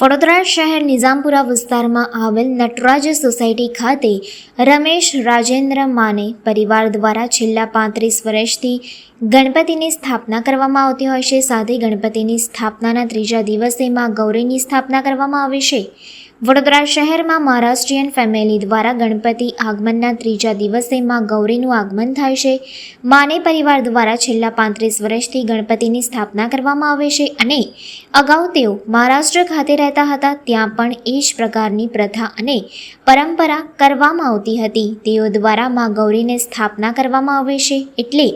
વડોદરા શહેર નિઝામપુરા વિસ્તારમાં આવેલ નટરાજ સોસાયટી ખાતે રમેશ રાજેન્દ્ર માને પરિવાર દ્વારા છેલ્લા પાંત્રીસ વર્ષથી ગણપતિની સ્થાપના કરવામાં આવતી હોય છે. સાથે ગણપતિની સ્થાપનાના ત્રીજા દિવસે માં ગૌરીની સ્થાપના કરવામાં આવે છે. વડોદરા શહેરમાં મહારાષ્ટ્રીયન ફેમિલી દ્વારા ગણપતિ આગમનના ત્રીજા દિવસે માં ગૌરીનું આગમન થાય છે. માને પરિવાર દ્વારા છેલ્લા પાંત્રીસ વર્ષથી ગણપતિની સ્થાપના કરવામાં આવે છે અને અગાઉ તેઓ મહારાષ્ટ્ર ખાતે રહેતા હતા, ત્યાં પણ એ જ પ્રકારની પ્રથા અને પરંપરા કરવામાં આવતી હતી. તેઓ દ્વારા માં ગૌરીને સ્થાપના કરવામાં આવે છે એટલે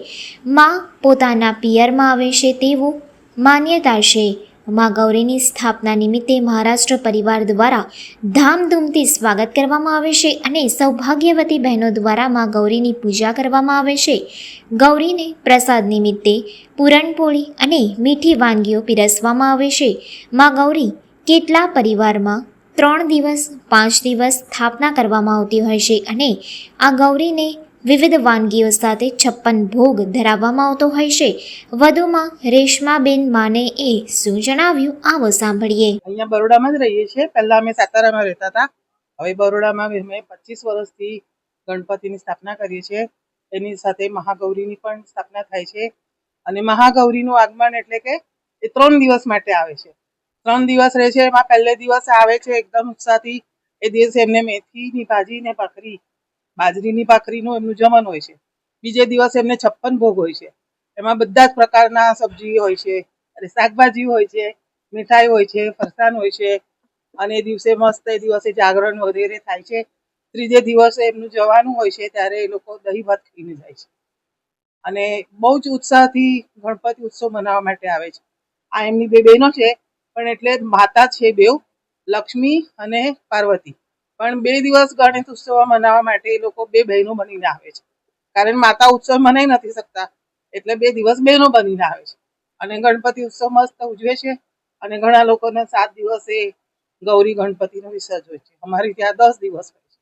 માં પોતાના પિયરમાં આવે છે તેવું માન્યતા છે. માં ગૌરીની સ્થાપના નિમિત્તે મહારાષ્ટ્ર પરિવાર દ્વારા ધામધૂમથી સ્વાગત કરવામાં આવે છે અને સૌભાગ્યવતી બહેનો દ્વારા મા ગૌરીની પૂજા કરવામાં આવે છે. ગૌરીને પ્રસાદ નિમિત્તે પૂરણપોળી અને મીઠી વાનગીઓ પીરસવામાં આવે છે. માં ગૌરી કેટલા પરિવારમાં ત્રણ દિવસ, પાંચ દિવસ સ્થાપના કરવામાં આવતી હોય છે અને આ ગૌરીને વિવિધ વાનગીઓ સાથે છપ્પન ભોગ ધરાવવામાં આવતો હોય છે. વધુમાં રેશમાબેન માને એ શું જણાવ્યું? આવો સાંભળીએ. અહીંયા બરોડામાં જ રહીએ છીએ. પહેલા અમે સાતારામાં રહેતા હતા. હવે બરોડામાં અમે પચીસ વર્ષથી ગણપતિની સ્થાપના કરીએ છીએ. એની સાથે મહાગૌરીની પણ સ્થાપના થાય છે. અને મહાગૌરીનું આગમન એટલે કે એ ત્રણ દિવસ માટે આવે છે. ત્રણ દિવસ રહે છે. એમાં પહેલે દિવસ આવે છે. એકદમ ઉત્સાહથી. એ દિવસે એમને મેથીની ભાજી ને ભાખરી બાજરીની ભાખરીનું એમનું જમણ હોય છે. બીજે દિવસે એમને છપ્પન ભોગ હોય છે. એમાં બધા જ પ્રકારના સબ્જી હોય છે, અને શાકભાજી હોય છે, મીઠાઈ હોય છે, ફરસાણ હોય છે, અને એ દિવસે મસ્ત એ દિવસે જાગરણ વગેરે થાય છે. ત્રીજે દિવસે એમનું જવાનું હોય છે, ત્યારે એ લોકો દહીં ભાત ખાઈને જાય છે. અને બહુ જ ઉત્સાહથી ગણપતિ ઉત્સવ મનાવવા માટે આવે છે. આ એમની બે બહેનો છે, પણ એટલે માતા છે બેવ લક્ષ્મી અને પાર્વતી. પણ બે દિવસ ગણેશ ઉત્સવ મનાવવા માટે એ લોકો બે બહેનો બનીને આવે છે. કારણ માતા ઉત્સવ મનાઈ નથી શકતા, એટલે બે દિવસ બહેનો બનીને આવે છે. અને ગણપતિ ઉત્સવ મસ્ત ઉજવે છે અને ઘણા લોકોને સાત દિવસે ગૌરી ગણપતિનો વિસર્જ હોય છે. અમારી ત્યાં દસ દિવસ હોય છે.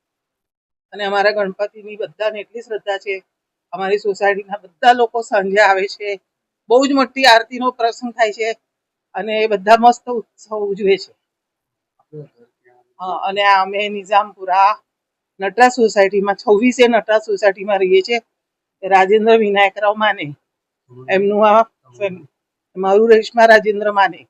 અને અમારા ગણપતિની બધાને એટલી શ્રદ્ધા છે. અમારી સોસાયટીના બધા લોકો સાંજે આવે છે. બહુ જ મોટી આરતીનો પ્રસંગ થાય છે અને એ બધા મસ્ત ઉત્સવ ઉજવે છે. અને અમે નિઝામપુરા નટરા સોસાયટીમાં, છવ્વીસે નટરા સોસાયટીમાં રહીએ છીએ. રાજેન્દ્ર વિનાયકરાવ માને. એમનું આ મારું રેશમા રાજેન્દ્ર માને.